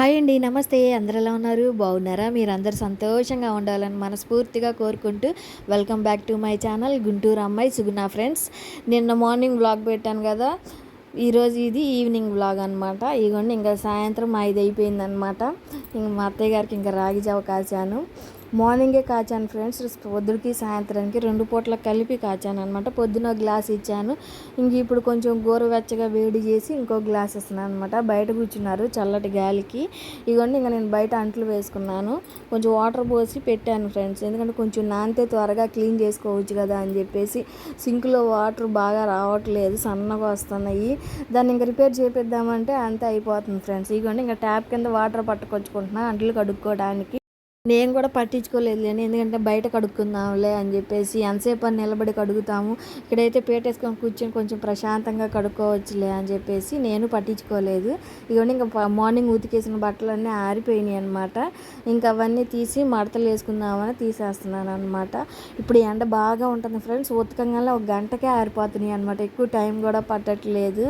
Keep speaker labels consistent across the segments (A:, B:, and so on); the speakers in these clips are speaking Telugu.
A: హాయ్ అండి నమస్తే. అందరు ఎలా ఉన్నారు? బాగున్నారా? మీరందరూ సంతోషంగా ఉండాలని మనస్ఫూర్తిగా కోరుకుంటూ welcome back to my channel Guntur అమ్మాయి సుగుణ ఫ్రెండ్స్. నిన్న మార్నింగ్ వ్లాగ్ పెట్టాను కదా ఈరోజు ఇది ఈవినింగ్ వ్లాగ్ అనమాట ఇదిగోండి ఇంకా సాయంత్రం ఐదు అయిపోయిందనమాట ఇంక మా అత్తయ్య గారికి ఇంకా రాగి జావ కాశాను మార్నింగే కాచాను ఫ్రెండ్స్. పొద్దుడికి సాయంత్రానికి రెండు పూట్ల కలిపి కాచాను అనమాట పొద్దున గ్లాస్ ఇచ్చాను. ఇంక ఇప్పుడు కొంచెం గోరువెచ్చగా వేడి చేసి ఇంకో గ్లాస్ ఇస్తున్నాను అనమాట బయట కూర్చున్నారు చల్లటి గాలికి. ఇవన్నీ ఇంకా నేను బయట అంట్లు వేసుకున్నాను. కొంచెం వాటర్ పోసి పెట్టాను ఫ్రెండ్స్. ఎందుకంటే కొంచెం నానితే త్వరగా క్లీన్ చేసుకోవచ్చు కదా అని చెప్పేసి సింక్లో వాటర్ బాగా రావట్లేదు. సన్నగా వస్తున్నాయి. దాన్ని ఇంకా రిపేర్ చేపిద్దామంటే అంతే అయిపోతుంది ఫ్రెండ్స్. ఇదిగోండి ఇంకా ట్యాప్ కింద వాటర్ పట్టుకొచ్చుకుంటున్నా. అంట్లు కడుక్కోవడానికి. నేను కూడా పట్టించుకోలేదు లేని ఎందుకంటే బయట కడుక్కుందాంలే అని చెప్పేసి ఎంతసేపు అని నిలబడి కడుగుతాము. ఇక్కడైతే పేటేసుకొని కూర్చొని కొంచెం ప్రశాంతంగా కడుక్కోవచ్చులే అని చెప్పేసి నేను పట్టించుకోలేదు. ఇవన్నీ ఇంకా మార్నింగ్ ఉతికేసిన బట్టలన్నీ ఆరిపోయినాయి అనమాట ఇంకా అవన్నీ తీసి మడతలు వేసుకుందామని తీసేస్తున్నాను అనమాట ఇప్పుడు ఎండ బాగా ఉంటుంది ఫ్రెండ్స్. ఉతకంగానే ఒక గంటకే ఆరిపోతున్నాయి అనమాట ఎక్కువ టైం కూడా పట్టట్లేదు.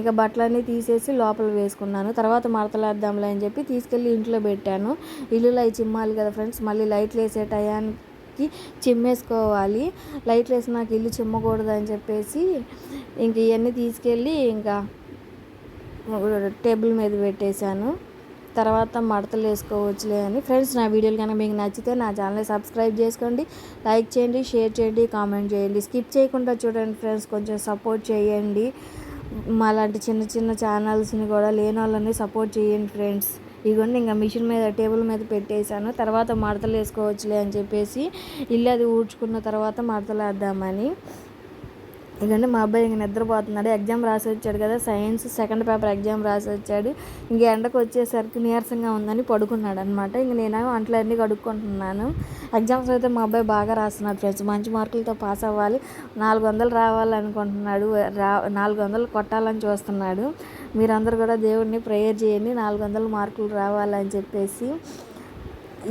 A: ఇక బట్టలన్నీ తీసేసి లోపల వేసుకున్నాను. తర్వాత మడతలేద్దాంలే అని చెప్పి తీసుకెళ్ళి ఇంట్లో పెట్టాను. ఇల్లులో అవి చిమ్మాలి కదా ఫ్రెండ్స్ మళ్ళీ లైట్లు వేసే టయానికి చిమ్మేసుకోవాలి. లైట్లు వేసి నాకు ఇల్లు చిమ్మకూడదు అని చెప్పేసి ఇంక ఇవన్నీ తీసుకెళ్ళి ఇంకా టేబుల్ మీద పెట్టేశాను. తర్వాత మడతలు వేసుకోవచ్చులే అని. ఫ్రెండ్స్ నా వీడియోలు కనుక మీకు నచ్చితే నా ఛానల్ని సబ్స్క్రైబ్ చేసుకోండి. లైక్ చేయండి షేర్ చేయండి కామెంట్ చేయండి. స్కిప్ చేయకుండా చూడండి ఫ్రెండ్స్ కొంచెం సపోర్ట్ చేయండి. మాలాంటి చిన్న చిన్న ఛానల్స్ని కూడా లేని వాళ్ళని సపోర్ట్ చేయండి ఫ్రెండ్స్. ఇదిగోండి ఇంకా మిషన్ మీద టేబుల్ మీద పెట్టేశాను. తర్వాత మడతలు వేసుకోవచ్చులే అని చెప్పేసి ఇల్లు అది ఊడ్చుకున్న తర్వాత మడతలు వేద్దామని ఎందుకంటే మా అబ్బాయి ఇంక నిద్రపోతున్నాడు. ఎగ్జామ్ రాసి వచ్చాడు కదా సైన్స్ సెకండ్ పేపర్ ఎగ్జామ్ రాసి వచ్చాడు. ఇంక ఎండకు వచ్చేసరికి నీరసంగా ఉందని పడుకున్నాడు అనమాట ఇంక నేను అంట్లన్నీ కడుక్కుంటున్నాను. ఎగ్జామ్స్ అయితే మా అబ్బాయి బాగా రాస్తున్నాడు ఫ్రెండ్స్. మంచి మార్కులతో పాస్ అవ్వాలి. నాలుగు వందలు రావాలనుకుంటున్నాడు. రా నాలుగు వందలు కొట్టాలని చూస్తున్నాడు. మీరందరూ కూడా దేవుడిని ప్రేయర్ చేయండి. నాలుగు వందల మార్కులు రావాలని చెప్పేసి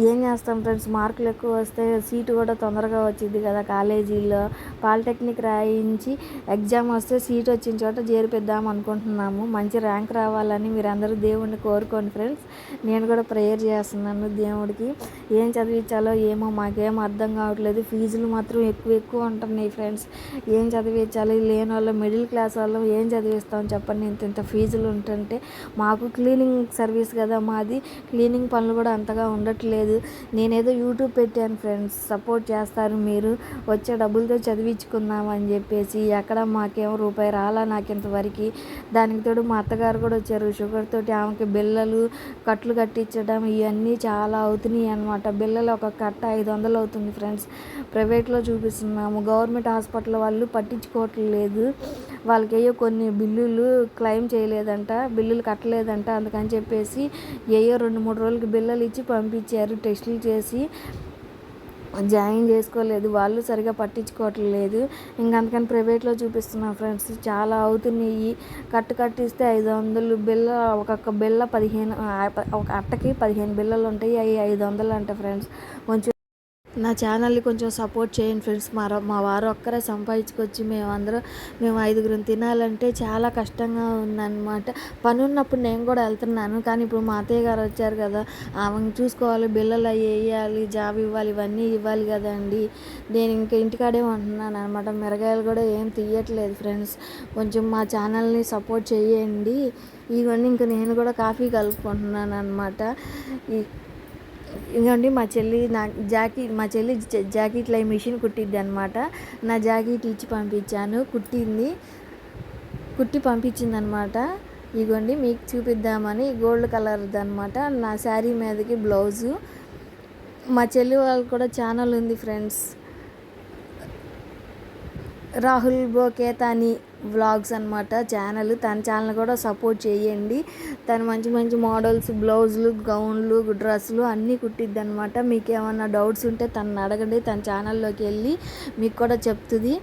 A: ఏం చేస్తాం ఫ్రెండ్స్? మార్కులు ఎక్కువ వస్తే సీటు కూడా తొందరగా వచ్చింది కదా కాలేజీలో. పాలిటెక్నిక్ రాయించి ఎగ్జామ్ వస్తే సీట్ వచ్చిన చోట చేరిపిద్దాం అనుకుంటున్నాము. మంచి ర్యాంక్ రావాలని మీరందరూ దేవుడిని కోరుకోండి ఫ్రెండ్స్. నేను కూడా ప్రేయర్ చేస్తున్నాను దేవుడికి. ఏం చదివించాలో ఏమో మాకేం అర్థం కావట్లేదు. ఫీజులు మాత్రం ఎక్కువ ఎక్కువ ఉంటున్నాయి ఫ్రెండ్స్. ఏం చదివించాలి? లేని వాళ్ళు మిడిల్ క్లాస్ వాళ్ళు ఏం చదివిస్తాం చెప్పండి. ఇంత ఇంత ఫీజులు ఉంటుంటే మాకు క్లీనింగ్ సర్వీస్ కదా మాది. క్లీనింగ్ పనులు కూడా అంతగా ఉండట్లేదు. లేదు. నేనేదో యూట్యూబ్ పెట్టాను ఫ్రెండ్స్. సపోర్ట్ చేస్తారు మీరు. వచ్చే డబ్బులతో చదివించుకుందాం అని చెప్పేసి ఎక్కడ మాకేమో రూపాయి రాలా నాకు ఇంతవరకు దానికి తోడు మా అత్తగారు కూడా వచ్చారు. షుగర్ తోటి ఆమెకి బిల్లలు కట్లు కట్టించడం ఇవన్నీ చాలా అవుతున్నాయి అనమాట బిల్లలు ఒక కట్ట ఐదు వందలు అవుతుంది ఫ్రెండ్స్. ప్రైవేట్లో చూపిస్తున్నాము. గవర్నమెంట్ హాస్పిటల్ వాళ్ళు పట్టించుకోవట్లేదు. వాళ్ళకేయో కొన్ని బిల్లులు క్లెయిమ్ చేయలేదంట బిల్లులు కట్టలేదంట. అందుకని చెప్పేసి ఏయో రెండు మూడు రోజులకి బిల్లలు ఇచ్చి పంపించారు. టెస్టులు చేసి జాయిన్ చేసుకోలేదు. వాళ్ళు సరిగా పట్టించుకోవట్లేదు ఇంకా అందుకని ప్రైవేట్లో చూపిస్తున్నా ఫ్రెండ్స్. చాలా అవుతున్నాయి. కట్టు కట్టిస్తే ఐదు వందలు బిల్ల ఒక్కొక్క బిల్ల పదిహేను ఒక అట్టకి పదిహేను బిల్లలు ఉంటాయి. అవి ఐదు వందలు అంట ఫ్రెండ్స్. కొంచెం నా ఛానల్ని కొంచెం సపోర్ట్ చేయండి ఫ్రెండ్స్. మా మా వారు ఒక్కరే సంపాదించుకొచ్చి మేమందరం మేము ఐదుగురం తినాలంటే చాలా కష్టంగా ఉందన్నమాట. పని ఉన్నప్పుడు నేను కూడా వెళ్తున్నాను. కానీ ఇప్పుడు మా అత్తయ్య గారు వచ్చారు కదా ఆమెను చూసుకోవాలి బిల్లలు అవి వేయాలి జాబ్ ఇవ్వాలి ఇవన్నీ ఇవ్వాలి కదండి. నేను ఇంకా ఇంటికాడే ఉంటున్నాను అనమాట మిరగాయలు కూడా ఏం తీయట్లేదు ఫ్రెండ్స్. కొంచెం మా ఛానల్ని సపోర్ట్ చేయండి. ఇవన్నీ ఇంకా నేను కూడా కాఫీ కలుపుకుంటున్నాను అనమాట ఈ ఇదిగోండి మా చెల్లి నా జాకెట్ మా చెల్లి జాకెట్లో మిషన్ కుట్టిద్ది అనమాట నా జాకెట్ ఇచ్చి పంపించాను. కుట్టింది. కుట్టి పంపించింది అనమాట ఇగోండి మీకు చూపిద్దామని గోల్డ్ కలర్ది అనమాట నా శారీ మీదకి బ్లౌజు. మా చెల్లి వాళ్ళు కూడా ఛానల్ ఉంది ఫ్రెండ్స్. రాహుల్ బోకేతాని వ్లాగ్స్ అనమాట ఛానల్. తన ఛానల్ కూడా సపోర్ట్ చేయండి. తను మంచి మంచి మోడల్స్ బ్లౌజులు గౌన్లు డ్రెస్సులు అన్నీ కుట్టిద్ది అనమాట మీకు ఏమన్నా డౌట్స్ ఉంటే తను అడగండి. తన ఛానల్లోకి వెళ్ళి మీకు కూడా చెప్తుంది.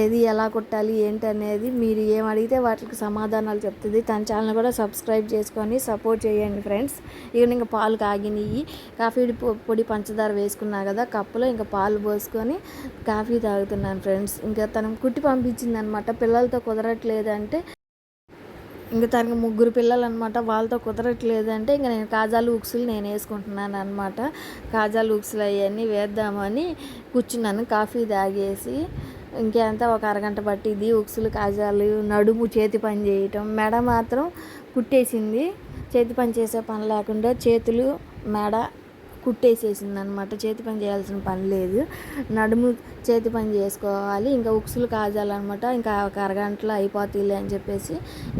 A: ఏది ఎలా కొట్టాలి ఏంటి అనేది మీరు ఏం అడిగితే వాటికి సమాధానాలు చెప్తుంది. తన ఛానల్ కూడా సబ్స్క్రైబ్ చేసుకొని సపోర్ట్ చేయండి ఫ్రెండ్స్. ఇక ఇంకా పాలు కాగినాయి కాఫీ పొడి పంచదార వేసుకున్నా కదా కప్పులో ఇంకా పాలు పోసుకొని కాఫీ తాగుతున్నాను ఫ్రెండ్స్. ఇంకా తను కుట్టి పంపించింది అనమాట పిల్లలతో కుదరట్లేదంటే. ఇంకా తనకి ముగ్గురు పిల్లలు అనమాట వాళ్ళతో కుదరట్లేదు అంటే ఇంకా నేను కాజాలు ఉక్సులు నేను వేసుకుంటున్నాను అనమాట కాజాలు ఉక్సులు అవన్నీ వేద్దామని కూర్చున్నాను కాఫీ తాగేసి. ఇంకేంతా ఒక అరగంట పట్టింది ఉక్సులు కాజాలు నడుము చేతి పని చేయటం. మెడ మాత్రం కుట్టేసింది. చేతి పని చేసే పని లేకుండా చేతులు మెడ కుట్టేసేసింది అనమాట చేతి పని చేయాల్సిన పని లేదు. నడుము చేతి పని చేసుకోవాలి. ఇంకా ఉక్సులు కాజాలన్నమాట ఇంకా ఒక అరగంటలో అయిపోతాయిలే అని చెప్పేసి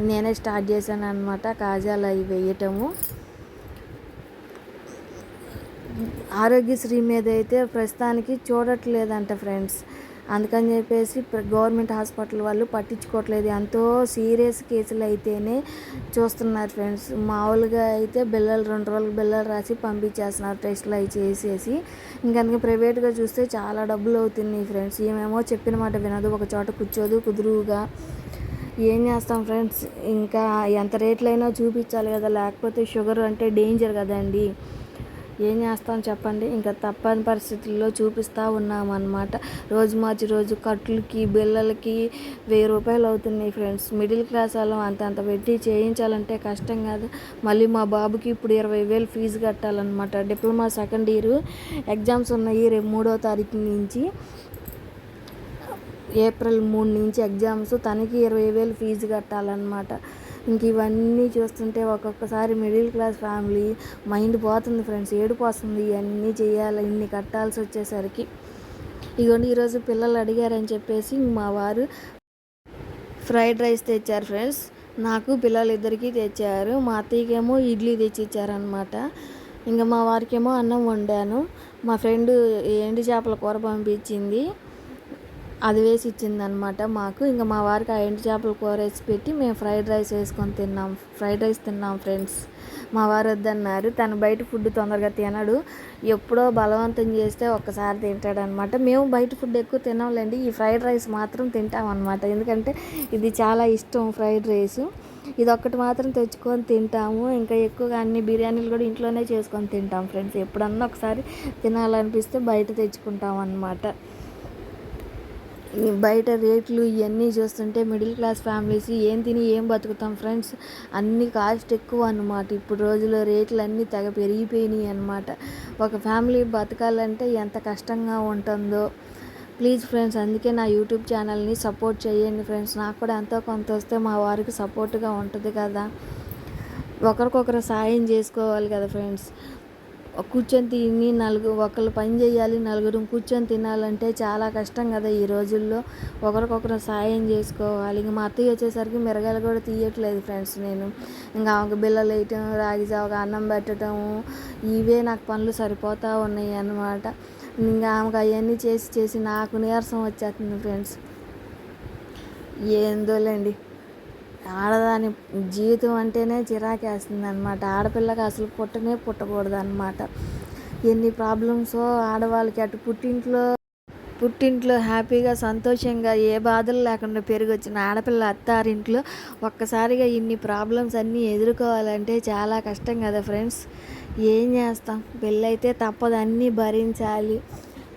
A: నేనే స్టార్ట్ చేశాను అనమాట కాజాలు అవి వేయటము. ఆరోగ్యశ్రీ మీద అయితే ప్రస్తుతానికి చూడట్లేదంట ఫ్రెండ్స్. అందుకని చెప్పేసి గవర్నమెంట్ హాస్పిటల్ వాళ్ళు పట్టించుకోవట్లేదు. ఎంతో సీరియస్ కేసులు అయితేనే చూస్తున్నారు ఫ్రెండ్స్. మామూలుగా అయితే బిల్లలు రెండు రోజులు బిల్లలు రాసి పంపించేస్తున్నారు టెస్ట్లు అవి చేసేసి. అందుకే ప్రైవేట్గా చూస్తే చాలా డబ్బులు అవుతున్నాయి ఫ్రెండ్స్. ఏమేమో చెప్పిన మాట వినదు. ఒక చోట కూర్చోదు కుదురుగా ఏం చేస్తాం ఫ్రెండ్స్? ఇంకా ఎంత రేట్లైనా చూపించాలి కదా. లేకపోతే షుగర్ అంటే డేంజర్ కదండి. ఏం చేస్తాం చెప్పండి? ఇంకా తప్పని పరిస్థితుల్లో చూపిస్తూ ఉన్నామన్నమాట. రోజు మార్చి రోజు కట్లకి బిల్లలకి వెయ్యి రూపాయలు అవుతున్నాయి ఫ్రెండ్స్. మిడిల్ క్లాస్ వాళ్ళం అంత అంత పెట్టి చేయించాలంటే కష్టం కాదు. మళ్ళీ మా బాబుకి ఇప్పుడు ఇరవై వేలు fees కట్టాలన్నమాట. Diploma second year. Exams ఉన్నాయి రేపు మూడో తారీఖు నుంచి. ఏప్రిల్ మూడు నుంచి ఎగ్జామ్స్. తనకి ఇరవై వేలు ఫీజు కట్టాలన్నమాట. ఇంక ఇవన్నీ చూస్తుంటే ఒక్కొక్కసారి మిడిల్ క్లాస్ ఫ్యామిలీ మైండ్ పోతుంది ఫ్రెండ్స్ ఏడుపు వస్తుంది. ఇవన్నీ చేయాలి ఇన్ని కట్టాల్సి వచ్చేసరికి. ఇదిగోండి ఈరోజు పిల్లలు అడిగారని చెప్పేసి మా వారు ఫ్రైడ్ రైస్ తెచ్చారు ఫ్రెండ్స్. నాకు పిల్లలు ఇద్దరికీ తెచ్చారు. మా అత్తయ్యకేమో ఇడ్లీ తెచ్చి ఇచ్చారనమాట ఇంకా మా వారికేమో అన్నం వండాను. మా ఫ్రెండ్ ఎండు చేపల కూర పంపించింది. అది వేసి ఇచ్చిందనమాట మాకు. ఇంకా మా వారికి ఆ ఎండు చేపల కూర వేసి పెట్టి మేము ఫ్రైడ్ రైస్ వేసుకొని తిన్నాం. ఫ్రైడ్ రైస్ తిన్నాం ఫ్రెండ్స్. మా వారు వద్దన్నారు. తను బయట ఫుడ్ తొందరగా తినడు. ఎప్పుడో బలవంతం చేస్తే ఒక్కసారి తింటాడనమాట. మేము బయట ఫుడ్ ఎక్కువ తినాలండి ఈ ఫ్రైడ్ రైస్ మాత్రం తింటాం అనమాట ఎందుకంటే ఇది చాలా ఇష్టం ఫ్రైడ్ రైస్. ఇది ఒక్కటి మాత్రం తెచ్చుకొని తింటాము. ఇంకా ఎక్కువగా అన్ని బిర్యానీలు కూడా ఇంట్లోనే చేసుకొని తింటాం ఫ్రెండ్స్. ఎప్పుడన్నా ఒకసారి తినాలనిపిస్తే బయట తెచ్చుకుంటాం అనమాట బయట రేట్లు ఇవన్నీ చూస్తుంటే మిడిల్ క్లాస్ ఫ్యామిలీస్ ఏం తిని ఏం బతుకుతాం ఫ్రెండ్స్? అన్ని కాస్ట్ ఎక్కువ అనమాట ఇప్పుడు రోజుల్లో రేట్లు అన్నీ తెగ పెరిగిపోయినాయి అనమాట ఒక ఫ్యామిలీ బతకాలంటే ఎంత కష్టంగా ఉంటుందో. ప్లీజ్ ఫ్రెండ్స్ అందుకే నా యూట్యూబ్ ఛానల్ని సపోర్ట్ చేయండి ఫ్రెండ్స్. నాకు కూడా ఎంతో కొంత వస్తే మా వారికి సపోర్ట్గా ఉంటుంది కదా. ఒకరికొకరు సాయం చేసుకోవాలి కదా ఫ్రెండ్స్. కూర్చొని తిని నలుగురు ఒకరు పని చేయాలి నలుగురు కూర్చొని తినాలంటే చాలా కష్టం కదా ఈ రోజుల్లో. ఒకరికొకరు సాయం చేసుకోవాలి. ఇంక మా అత్తయ్య వచ్చేసరికి మిరగాయలు కూడా తీయట్లేదు ఫ్రెండ్స్ నేను. ఇంకా ఆమెకు బిల్లలు వేయటం రాగి జావగా అన్నం పెట్టడం ఇవే నాకు పనులు సరిపోతూ ఉన్నాయి అన్నమాట. ఇంకా ఆమెకు అవన్నీ చేసి చేసి నాకు నీరసం వచ్చేస్తుంది ఫ్రెండ్స్. ఏందోలేండి. ఆడదాని జీవితం అంటేనే చిరాకేస్తుంది అనమాట ఆడపిల్లకి అసలు పుట్టనే పుట్టకూడదు అనమాట ఎన్ని ప్రాబ్లమ్స్ ఆడవాళ్ళకి అటు పుట్టింట్లో పుట్టింట్లో హ్యాపీగా సంతోషంగా ఏ బాధలు లేకుండా పెరిగొచ్చిన ఆడపిల్ల అత్తారింట్లో ఒక్కసారిగా ఇన్ని ప్రాబ్లమ్స్ అన్నీ ఎదుర్కోవాలంటే చాలా కష్టం కదా ఫ్రెండ్స్ ఏం చేస్తాం? పెళ్ళైతే తప్పదు అన్నీ భరించాలి.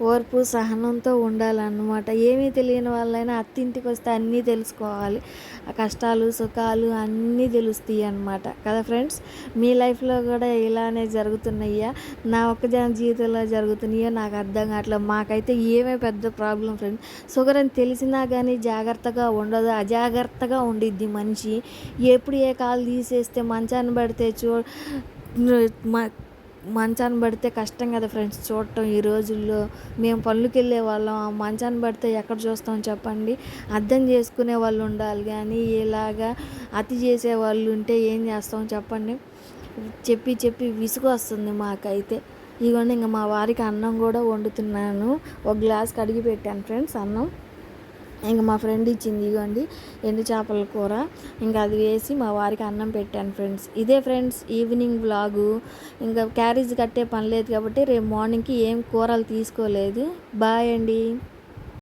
A: ఓర్పు సహనంతో ఉండాలన్నమాట. ఏమీ తెలియని వాళ్ళైనా అత్తింటికి వస్తే అన్నీ తెలుసుకోవాలి. ఆ కష్టాలు సుఖాలు అన్నీ తెలుస్తాయి అన్నమాట. కదా ఫ్రెండ్స్? మీ లైఫ్లో కూడా ఇలానే జరుగుతున్నాయా నా ఒక్క జన జీవితంలో జరుగుతున్నాయో నాకు అర్థం కావట్లేదు. మాకైతే ఏమే పెద్ద ప్రాబ్లం ఫ్రెండ్స్. షుగర్ అని తెలిసినా కానీ జాగ్రత్తగా ఉండదు. అజాగ్రత్తగా ఉండిద్ది మనిషి. ఎప్పుడు ఏ కాలు తీసేస్తే మంచాన్ని పడితే చూ మంచాన్ని పడితే కష్టం కదా ఫ్రెండ్స్. చూడటం ఈ రోజుల్లో మేము పనులకి వెళ్ళే. వాళ్ళం ఆ మంచాన్ని పడితే ఎక్కడ చూస్తాం చెప్పండి. అర్థం చేసుకునే వాళ్ళు ఉండాలి కానీ ఇలాగా అతి చేసే వాళ్ళు ఉంటే ఏం చేస్తాం చెప్పండి. చెప్పి చెప్పి విసుగు వస్తుంది మాకైతే. ఇదిగోండి ఇంకా మా వారికి అన్నం కూడా వండుతున్నాను. ఒక గ్లాస్ కడిగి పెట్టాను ఫ్రెండ్స్ అన్నం. ఇంకా మా ఫ్రెండ్ ఇచ్చింది ఇవ్వండి ఎండు చేపల కూర. ఇంకా అది వేసి మా వారికి అన్నం పెట్టాను ఫ్రెండ్స్. ఇదే ఫ్రెండ్స్ ఈవినింగ్ వ్లాగు. ఇంకా క్యారేజ్ కట్టే పని లేదు కాబట్టి రేపు మార్నింగ్కి ఏం కూరలు తీసుకోలేదు. బాయ్ అండి.